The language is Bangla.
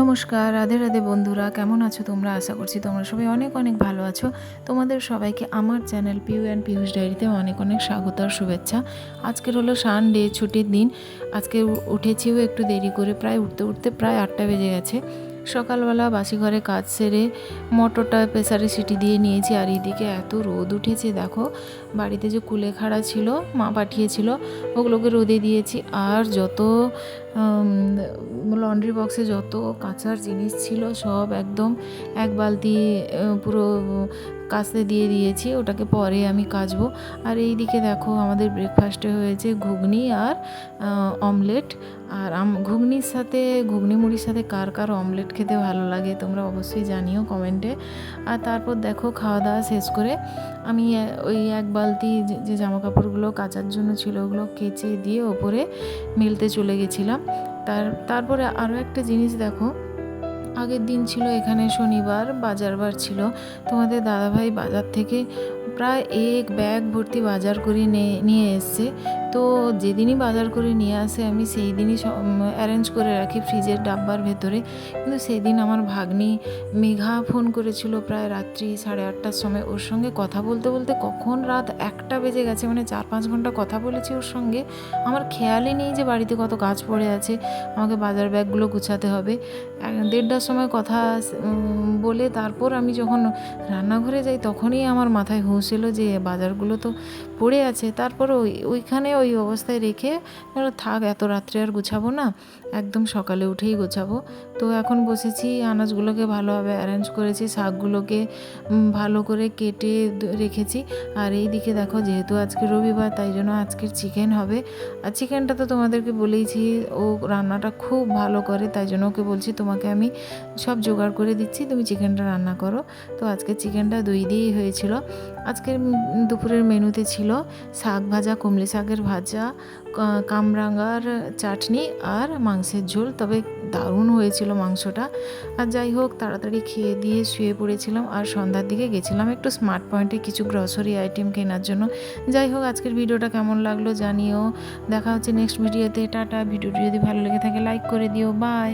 নমস্কার, রাধে রাধে বন্ধুরা, কেমন আছো তোমরা? আশা করছি তোমরা সবাই অনেক অনেক ভালো আছো। তোমাদের সবাইকে আমার চ্যানেল পিউ অ্যান্ড পিউষ ডায়েরিতে অনেক অনেক স্বাগত আর শুভেচ্ছা। আজকের হলো সানডে, ছুটির দিন। আজকে উঠেছিও একটু দেরি করে, প্রায় উঠতে উঠতে প্রায় আটটা বেজে গেছে। সকালবেলা বাসি ঘরে কাজ সেরে মটরটা, প্রেসারে সিটি দিয়ে নিয়েছি, আর এইদিকে এত রোদ উঠেছে, দেখো। বাড়িতে যে কুলেখাড়া ছিল, মা পাঠিয়েছিল, ওগুলোকে রোদে দিয়েছি। আর যত লন্ড্রি বক্সে যত কাঁচার জিনিস ছিল সব একদম এক বালতি পুরো কাচতে দিয়ে দিয়েছি, ওটাকে পরে আমি কাচবো। আর এই দিকে দেখো আমাদের ব্রেকফাস্টে হয়েছে ঘুগনি আর অমলেট আর আম- ঘুগনির সাথে, ঘুগনি মুড়ির সাথে কার কার অমলেট খেতে ভালো লাগে তোমরা অবশ্যই জানিও কমেন্টে আর তারপর দেখো খাওয়া দাওয়া শেষ করে আমি ওই এক বালতি যে- জামা কাপড়গুলো কাচার জন্য ছিল ওগুলো কেচে দিয়ে ওপরে মেলতে চলে গেছিলাম। তার, তারপরে আরও একটা জিনিস দেখো, আগের দিন ছিল এখানে শনিবার বাজারবার ছিল। তোমাদের দাদাভাই বাজার থেকে প্রায় এক ব্যাগ ভর্তি বাজার করে নিয়ে এসছে। তো যেদিনই বাজার করে নিয়ে আসে, আমি সেই দিনই অ্যারেঞ্জ করে রাখি ফ্রিজের ডাব্বার ভেতরে। কিন্তু সেই দিন আমার ভাগ্নি মেঘা ফোন করেছিল প্রায় রাত্রি সাড়ে আটটার সময় ওর সঙ্গে কথা বলতে বলতে কখন রাত একটা বেজে গেছে মানে চার পাঁচ ঘণ্টা কথা বলেছি ওর সঙ্গে। আমার খেয়ালই নেই যে বাড়িতে কত কাজ পড়ে আছে, আমাকে বাজার ব্যাগগুলো গুছাতে হবে। দেড়টার সময় কথা বলে তারপর আমি যখন রান্নাঘরে যাই তখনই আমার মাথায় হুঁশ এলো যে বাজারগুলো তো পড়ে আছে। তারপর ওই, ওইখানে ওই অবস্থায় রেখে থাক, এত রাত্রে আর গুছাবো না। একদম সকালে উঠেই গোছাবো। তো এখন বসেছি, আনাজগুলোকে ভালোভাবে অ্যারেঞ্জ করেছি, শাকগুলোকে ভালো করে কেটে রেখেছি। আর এই দিকে দেখো, যেহেতু আজকে রবিবার, তাই জন্য আজকের চিকেন হবে। আর চিকেনটা তো তোমাদেরকে বলেইছি, ও রান্নাটা খুব ভালো করে, তাই জন্য ওকে বলছি, তোমাকে আমি সব জোগাড় করে দিচ্ছি, তুমি চিকেনটা রান্না করো। তো আজকে চিকেনটা দই দিয়েই হয়েছিল। আজকের দুপুরের মেনুতে ছিল শাক ভাজা, কুমলি শাকের ভাজা কামরাঙার চাটনি আর মাংসের ঝোল। তবে দারুণ হয়েছিল মাংসটা। আর যাই হোক, তাড়াতাড়ি খেয়ে দিয়ে শুয়ে পড়েছিলাম আর সন্ধ্যার দিকে গেছিলাম একটু স্মার্ট পয়েন্টে কিছু গ্রসারি আইটেম কেনার জন্য। যাই হোক, আজকের ভিডিওটা কেমন লাগল জানিও। দেখা হচ্ছে নেক্সট ভিডিওতে টাটা। ভিডিওটি যদি ভালো লেগে থাকে লাইক করে দিও। বাই